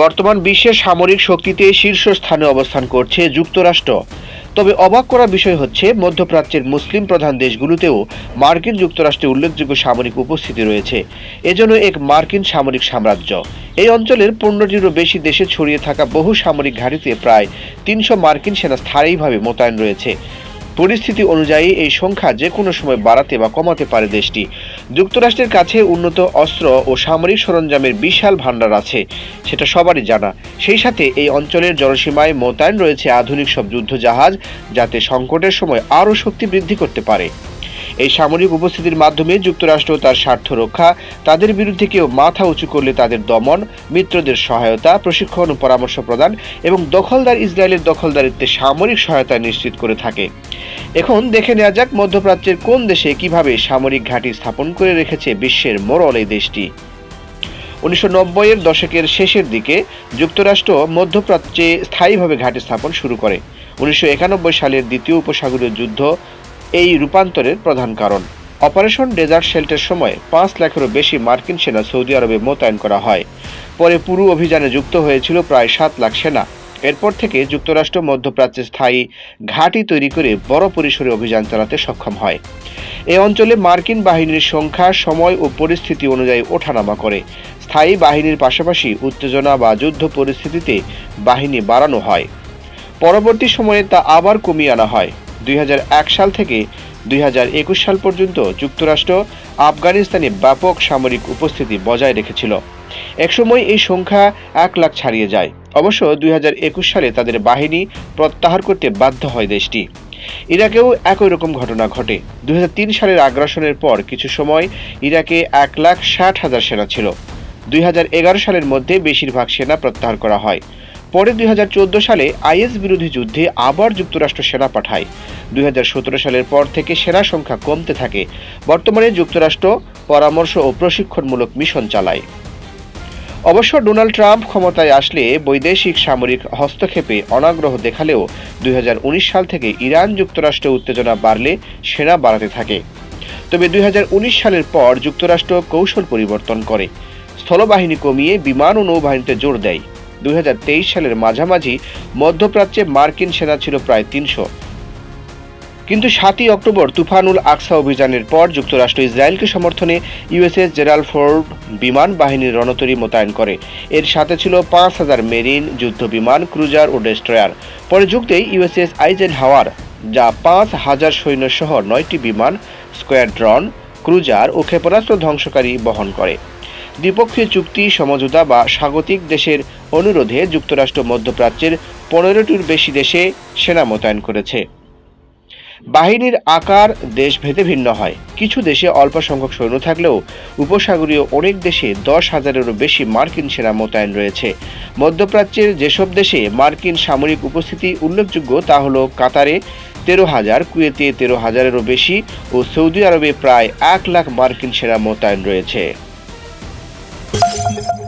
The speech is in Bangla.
বর্তমান বিশ্বের সামরিক শক্তিতে শীর্ষস্থানে অবস্থান করছে যুক্তরাষ্ট্র। তবে অবাক করা বিষয় হচ্ছে, মধ্যপ্রাচ্যের মুসলিম প্রধান দেশগুলোতেও মার্কিন যুক্তরাষ্ট্রে উল্লেখযোগ্য সামরিক উপস্থিতি রয়েছে। এজন্য এক মার্কিন সামরিক সাম্রাজ্য। এই অঞ্চলের পনেরোটিরও বেশি দেশে ছড়িয়ে থাকা বহু সামরিক ঘাঁটিতে প্রায় তিনশো মার্কিন সেনা স্থায়ীভাবে মোতায়েন রয়েছে। পরিস্থিতি অনুযায়ী এই সংখ্যা যে কোনো সময় বাড়াতে বা কমাতে পারে দেশটি। যুক্তরাষ্ট্রের কাছে উন্নত অস্ত্র ও সামরিক সরঞ্জামের বিশাল ভাণ্ডার আছে, সেটা সবারই জানা। সেই সাথে এই অঞ্চলের জনসীমায় মোতায়েন রয়েছে আধুনিক সব যুদ্ধ জাহাজ যাতে সংকটের সময় আরও শক্তি বৃদ্ধি করতে পারে। এই সামরিক উপস্থিতির মাধ্যমে যুক্তরাষ্ট্র তার স্বার্থ রক্ষা, তাদের বিরুদ্ধে কেউ মাথা উঁচু করলে তাদের দমন, মিত্রদের সহায়তা, প্রশিক্ষণ ও পরামর্শ প্রদান এবং দখলদার ইসরায়েলের দখলদারিত্বে সামরিক সহায়তা নিশ্চিত করে থাকে। এখন দেখে নেওয়া যাক মধ্যপ্রাচ্যের কোন দেশে কীভাবে সামরিক ঘাঁটি স্থাপন করে রেখেছে বিশ্বের মোড়ল এই দেশটি। উনিশশো নব্বইয়ের দশকের শেষের দিকে যুক্তরাষ্ট্র মধ্যপ্রাচ্যে স্থায়ীভাবে ঘাঁটি স্থাপন শুরু করে। উনিশশো একানব্বই সালের দ্বিতীয় উপসাগরীয় যুদ্ধ এই রূপান্তরের প্রধান কারণ। অপারেশন ডেজার্ট শেল্টের সময় পাঁচ লাখেরও বেশি মার্কিন সেনা সৌদি আরবে মোতায়েন করা হয়। পরে পুরো অভিযানে যুক্ত হয়েছিল প্রায় সাত লাখ সেনা। এরপর থেকে যুক্তরাষ্ট্র মধ্যপ্রাচ্যে স্থায়ী ঘাঁটি তৈরি করে বড় পরিসরে অভিযান চালাতে সক্ষম হয়। এ অঞ্চলে মার্কিন বাহিনীর সংখ্যা, সময় ও পরিস্থিতি অনুযায়ী ওঠানামা করে। স্থায়ী বাহিনীর পাশাপাশি উত্তেজনা বা যুদ্ধ পরিস্থিতিতে বাহিনী বাড়ানো হয়। পরবর্তী সময়ে তা আবার কমিয়ে আনা হয়। দুই হাজার এক সাল থেকে দুই হাজার একুশ সাল পর্যন্ত যুক্তরাষ্ট্র আফগানিস্তানে ব্যাপক সামরিক উপস্থিতি বজায় রেখেছিল। একসময় এই সংখ্যা এক লাখ ছাড়িয়ে যায়। অবশ্য দুই হাজার একুশ সালে তাদের বাহিনী প্রত্যাহার করতে বাধ্য হয় দেশটি। ইরাকেও একই রকম ঘটনা ঘটে। দুই হাজার তিন সালের আগ্রাসনের পর কিছু সময় ইরাকে এক লাখ ষাট হাজার সেনা ছিল। দুই হাজার এগারো সালের মধ্যে বেশিরভাগ সেনা প্রত্যাহার করা হয়। পরে দুই হাজার চৌদ্দ সালে আইএস বিরোধী যুদ্ধে আবার যুক্তরাষ্ট্র সেনা পাঠায়। দুই হাজার সতেরো সালের পর থেকে সেনা সংখ্যা কমতে থাকে। বর্তমানে যুক্তরাষ্ট্র পরামর্শ ও প্রশিক্ষণমূলক মিশন চালায়। অবশ্য ডোনাল্ড ট্রাম্প ক্ষমতায় আসলে বৈদেশিক সামরিক হস্তক্ষেপে অনাগ্রহ দেখালেও দুই হাজার উনিশ সাল থেকে ইরান যুক্তরাষ্ট্র উত্তেজনা বাড়লে সেনা বাড়াতে থাকে। তবে দুই হাজার উনিশ সালের পর যুক্তরাষ্ট্র কৌশল পরিবর্তন করে। স্থলবাহিনী কমিয়ে বিমান ও নৌবাহিনীতে জোর দেয়। দুই হাজার তেইশ সালের মাঝামাঝি মধ্যপ্রাচ্যে মার্কিন সেনা ছিল প্রায় তিনশো। কিন্তু সাতই অক্টোবর তুফানুল আকসা অভিযানের পর যুক্তরাষ্ট্র ইসরায়েলকে সমর্থনে ইউএসএস জেরাল ফোর্ড বিমান বাহিনীর রণতরী মোতায়েন করে। এর সাথে ছিল পাঁচ হাজার মেরিন যুদ্ধ বিমান, ক্রুজার ও ডেস্ট্রয়ার। পরে দেয় ইউএসএস আইজেন হাওয়ার যা পাঁচ হাজার সৈন্য সহ নয়টি বিমান, স্কোয়াড্রন, ক্রুজার ও ক্ষেপণাস্ত্র ধ্বংসকারী বহন করে। দ্বিপক্ষীয় চুক্তি, সমঝোতা বা স্বাগতিক দেশের অনুরোধে যুক্তরাষ্ট্র মধ্যপ্রাচ্যের পনেরোটির বেশি দেশে সেনা মোতায়েন করেছে। বাহিনীর আকার দেশভেদে ভিন্ন হয়। কিছু দেশে অল্প সংখ্যক সৈন্য থাকলেও উপসাগরীয় অনেক দেশে দশ হাজারেরও বেশি মার্কিন সেনা মোতায়েন রয়েছে। মধ্যপ্রাচ্যের যেসব দেশে মার্কিন সামরিক উপস্থিতি উল্লেখযোগ্য তা হল কাতারে তেরো হাজার, কুয়েতে তেরো হাজারেরও বেশি ও সৌদি আরবে প্রায় এক লাখ মার্কিন সেনা মোতায়েন রয়েছে। Thank you.